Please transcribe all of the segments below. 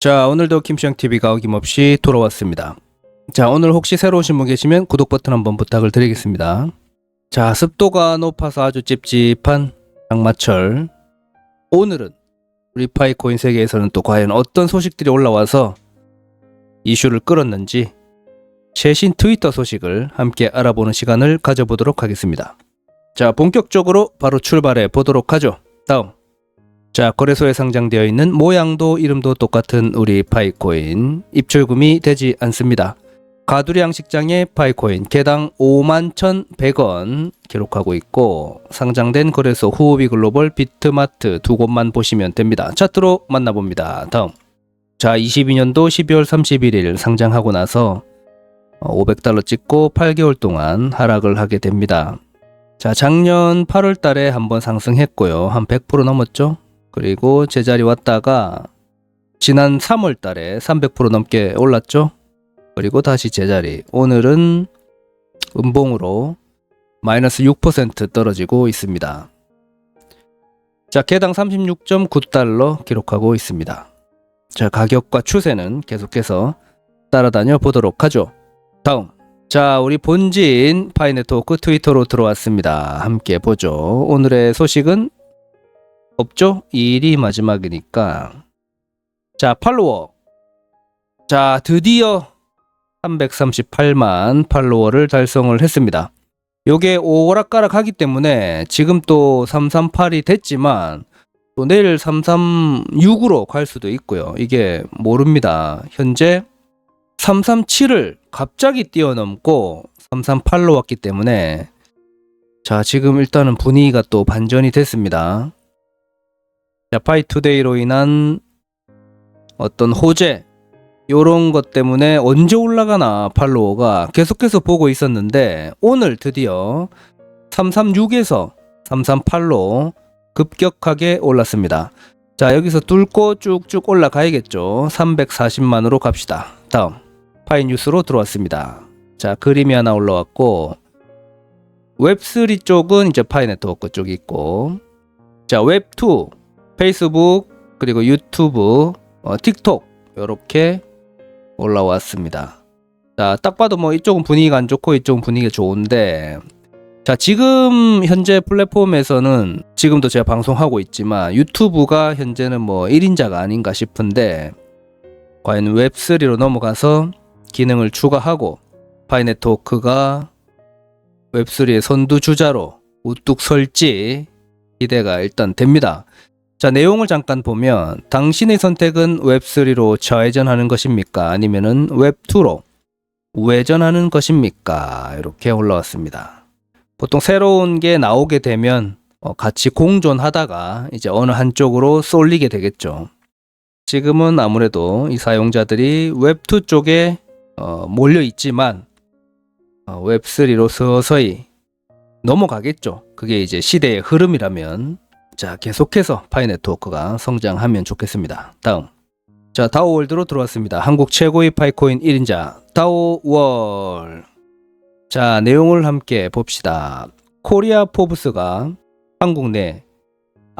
자, 오늘도 김시영TV가 어김없이 돌아왔습니다. 자, 오늘 혹시 새로 오신 분 계시면 구독 버튼 한번 부탁을 드리겠습니다. 자, 습도가 높아서 아주 찝찝한 장마철. 오늘은 우리 파이 코인 세계에서는 또 과연 어떤 소식들이 올라와서 이슈를 끌었는지 최신 트위터 소식을 함께 알아보는 시간을 가져보도록 하겠습니다. 자, 본격적으로 바로 출발해 보도록 하죠. 다음. 자, 거래소에 상장되어 있는 모양도 이름도 똑같은 우리 파이코인 입출금이 되지 않습니다. 가두리 양식장의 파이코인 개당 5만 1,100원 기록하고 있고 상장된 거래소 후오비 글로벌 비트마트 두 곳만 보시면 됩니다. 차트로 만나봅니다. 다음. 자, 22년도 12월 31일 상장하고 나서 500달러 찍고 8개월 동안 하락을 하게 됩니다. 자, 작년 8월 달에 한번 상승했고요. 한 100% 넘었죠? 그리고 제자리 왔다가 지난 3월 달에 300% 넘게 올랐죠. 그리고 다시 제자리. 오늘은 음봉으로 마이너스 6% 떨어지고 있습니다. 자, 개당 36.9달러 기록하고 있습니다. 자, 가격과 추세는 계속해서 따라다녀 보도록 하죠. 다음. 자, 우리 본진 파이네트워크 트위터로 들어왔습니다. 함께 보죠. 오늘의 소식은 없죠? 이 일이 마지막이니까. 자, 팔로워. 자, 드디어 338만 팔로워를 달성을 했습니다. 요게 오락가락 하기 때문에 지금 또 338이 됐지만 또 내일 336으로 갈 수도 있고요. 이게 모릅니다. 현재 337을 갑자기 뛰어넘고 338로 왔기 때문에 자, 지금 일단은 분위기가 또 반전이 됐습니다. 자, 파이투데이로 인한 어떤 호재 요런 것 때문에 언제 올라가나 팔로워가 계속해서 보고 있었는데 오늘 드디어 336에서 338로 급격하게 올랐습니다. 자, 여기서 뚫고 쭉쭉 올라가야겠죠. 340만으로 갑시다. 다음 파이 뉴스로 들어왔습니다. 자, 그림이 하나 올라왔고 웹3 쪽은 이제 파이 네트워크 쪽이 있고 자, 웹2 페이스북 그리고 유튜브 어, 틱톡 이렇게 올라왔습니다. 자, 딱 봐도 뭐 이쪽은 분위기가 안 좋고 이쪽은 분위기가 좋은데 자, 지금 현재 플랫폼에서는 지금도 제가 방송하고 있지만 유튜브가 현재는 뭐 1인자가 아닌가 싶은데 과연 웹3로 넘어가서 기능을 추가하고 파이네트워크가 웹3의 선두주자로 우뚝 설지 기대가 일단 됩니다. 자, 내용을 잠깐 보면 당신의 선택은 웹3로 좌회전하는 것입니까? 아니면은 웹2로 우회전하는 것입니까? 이렇게 올라왔습니다. 보통 새로운 게 나오게 되면 어, 같이 공존하다가 이제 어느 한쪽으로 쏠리게 되겠죠. 지금은 아무래도 이 사용자들이 웹2 쪽에 어, 몰려 있지만 어, 웹3로 서서히 넘어가겠죠. 그게 이제 시대의 흐름이라면 자, 계속해서 파이 네트워크가 성장하면 좋겠습니다. 다음. 자, 다오월드로 들어왔습니다. 한국 최고의 파이코인 1인자 다오월. 자, 내용을 함께 봅시다. 코리아 포브스가 한국 내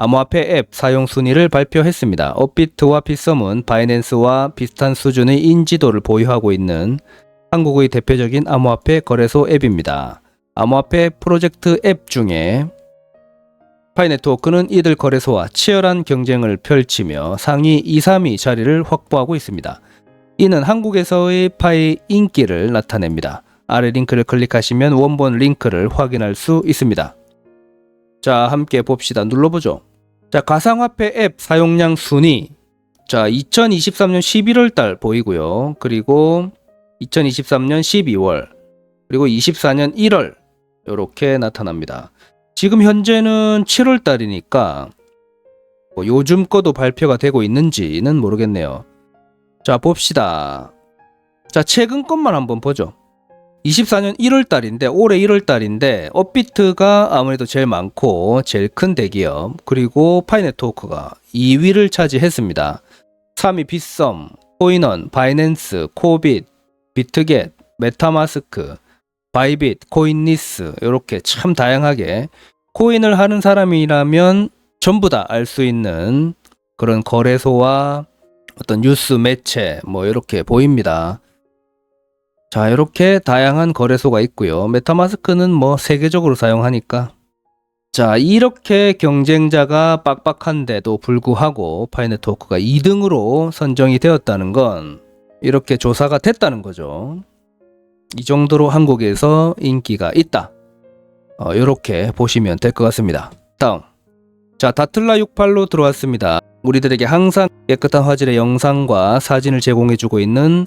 암호화폐 앱 사용 순위를 발표했습니다. 업비트와 비썸은 바이낸스와 비슷한 수준의 인지도를 보유하고 있는 한국의 대표적인 암호화폐 거래소 앱입니다. 암호화폐 프로젝트 앱 중에 파이네트워크는 이들 거래소와 치열한 경쟁을 펼치며 상위 2, 3위 자리를 확보하고 있습니다. 이는 한국에서의 파이 인기를 나타냅니다. 아래 링크를 클릭하시면 원본 링크를 확인할 수 있습니다. 자, 함께 봅시다. 눌러보죠. 자, 가상화폐 앱 사용량 순위. 자, 2023년 11월 달 보이고요. 그리고 2023년 12월, 그리고 24년 1월 이렇게 나타납니다. 지금 현재는 7월 달이니까 뭐 요즘 거도 발표가 되고 있는지는 모르겠네요. 자, 봅시다. 자, 최근 것만 한번 보죠. 24년 1월 달인데 올해 1월 달인데 업비트가 아무래도 제일 많고 제일 큰 대기업 그리고 파이네트워크가 2위를 차지했습니다. 3위 빗썸, 코인원, 바이낸스, 코빗, 비트겟, 메타마스크, 바이빗, 코인리스 이렇게 참 다양하게 코인을 하는 사람이라면 전부 다 알 수 있는 그런 거래소와 어떤 뉴스 매체 뭐 이렇게 보입니다. 자, 이렇게 다양한 거래소가 있고요. 메타마스크는 뭐 세계적으로 사용하니까 자, 이렇게 경쟁자가 빡빡한데도 불구하고 파이네트워크가 2등으로 선정이 되었다는 건 이렇게 조사가 됐다는 거죠. 이 정도로 한국에서 인기가 있다. 어, 이렇게 보시면 될 것 같습니다. 다음. 자, 다틀라 68로 들어왔습니다. 우리들에게 항상 깨끗한 화질의 영상과 사진을 제공해주고 있는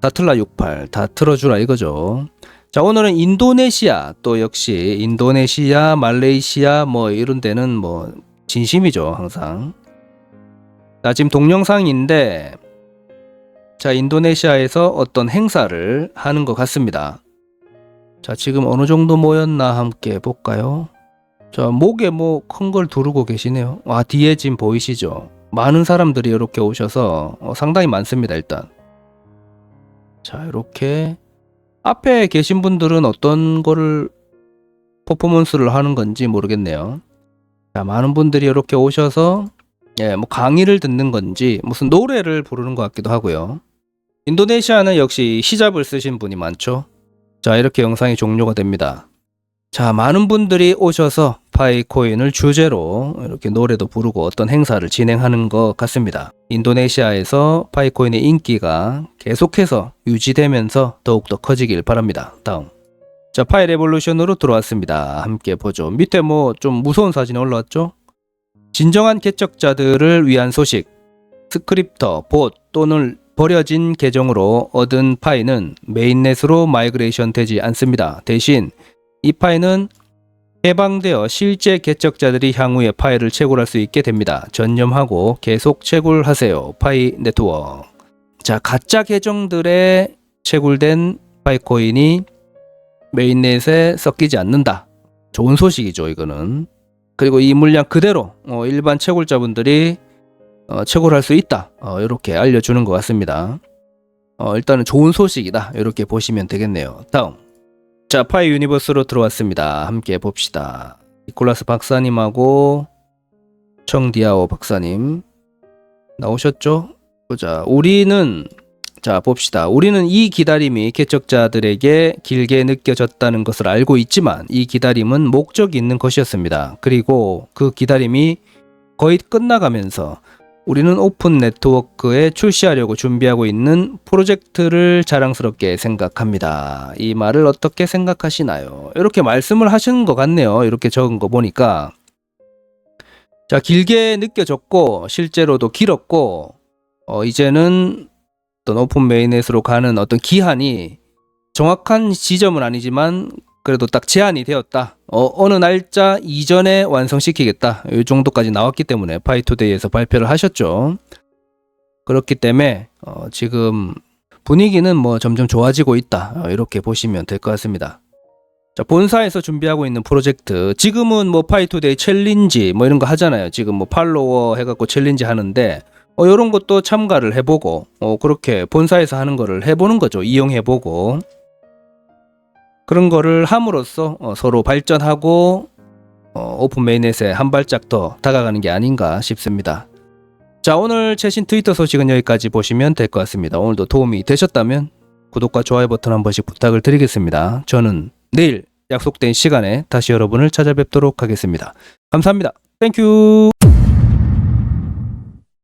다틀라 68. 다 틀어주라 이거죠. 자, 오늘은 인도네시아 또 역시 인도네시아, 말레이시아 뭐 이런 데는 뭐 진심이죠, 항상. 자, 지금 동영상인데 자, 인도네시아에서 어떤 행사를 하는 것 같습니다. 자, 지금 어느 정도 모였나 함께 볼까요? 자, 목에 뭐 큰 걸 두르고 계시네요. 와, 뒤에 지금 보이시죠? 많은 사람들이 이렇게 오셔서 어, 상당히 많습니다, 일단. 자, 이렇게 앞에 계신 분들은 어떤 거를 퍼포먼스를 하는 건지 모르겠네요. 자, 많은 분들이 이렇게 오셔서 예, 뭐 강의를 듣는 건지 무슨 노래를 부르는 것 같기도 하고요. 인도네시아는 역시 히잡을 쓰신 분이 많죠. 자, 이렇게 영상이 종료가 됩니다. 자, 많은 분들이 오셔서 파이 코인을 주제로 이렇게 노래도 부르고 어떤 행사를 진행하는 것 같습니다. 인도네시아에서 파이 코인의 인기가 계속해서 유지되면서 더욱더 커지길 바랍니다. 다음. 자, 파이 레볼루션으로 들어왔습니다. 함께 보죠. 밑에 뭐 좀 무서운 사진이 올라왔죠? 진정한 개척자들을 위한 소식. 스크립터, 봇 또는 버려진 계정으로 얻은 파이는 메인넷으로 마이그레이션 되지 않습니다. 대신 이 파이는 해방되어 실제 개척자들이 향후에 파일을 채굴할 수 있게 됩니다. 전념하고 계속 채굴하세요. 파이 네트워크. 자, 가짜 계정들의 채굴된 파이코인이 메인넷에 섞이지 않는다. 좋은 소식이죠, 이거는. 그리고 이 물량 그대로 어, 일반 채굴자분들이 어, 채굴할 수 있다. 어, 이렇게 알려주는 것 같습니다. 어, 일단은 좋은 소식이다. 이렇게 보시면 되겠네요. 다음. 자, 파이 유니버스로 들어왔습니다. 함께 봅시다. 니콜라스 박사님하고 청디아오 박사님 나오셨죠? 보자. 우리는 자, 봅시다. 우리는 이 기다림이 개척자들에게 길게 느껴졌다는 것을 알고 있지만 이 기다림은 목적이 있는 것이었습니다. 그리고 그 기다림이 거의 끝나가면서 우리는 오픈 네트워크에 출시하려고 준비하고 있는 프로젝트를 자랑스럽게 생각합니다. 이 말을 어떻게 생각하시나요? 이렇게 말씀을 하시는 것 같네요. 이렇게 적은 거 보니까. 자, 길게 느껴졌고, 실제로도 길었고, 어, 이제는 어떤 오픈 메인넷으로 가는 어떤 기한이 정확한 지점은 아니지만 그래도 딱 제한이 되었다. 어, 어느 날짜 이전에 완성시키겠다. 이 정도까지 나왔기 때문에 파이투데이에서 발표를 하셨죠. 그렇기 때문에 어, 지금 분위기는 뭐 점점 좋아지고 있다. 어, 이렇게 보시면 될 것 같습니다. 자, 본사에서 준비하고 있는 프로젝트. 지금은 뭐 파이투데이 챌린지 뭐 이런 거 하잖아요. 지금 뭐 팔로워 해갖고 챌린지 하는데 어, 이런 것도 참가를 해보고 어, 그렇게 본사에서 하는 거를 해보는 거죠. 이용해보고. 그런 거를 함으로써 어, 서로 발전하고 어, 오픈 메인넷에 한 발짝 더 다가가는 게 아닌가 싶습니다. 자 오늘 최신 트위터 소식은 여기까지 보시면 될 것 같습니다. 오늘도 도움이 되셨다면 구독과 좋아요 버튼 한 번씩 부탁을 드리겠습니다. 저는 내일 약속된 시간에 다시 여러분을 찾아뵙도록 하겠습니다. 감사합니다. 땡큐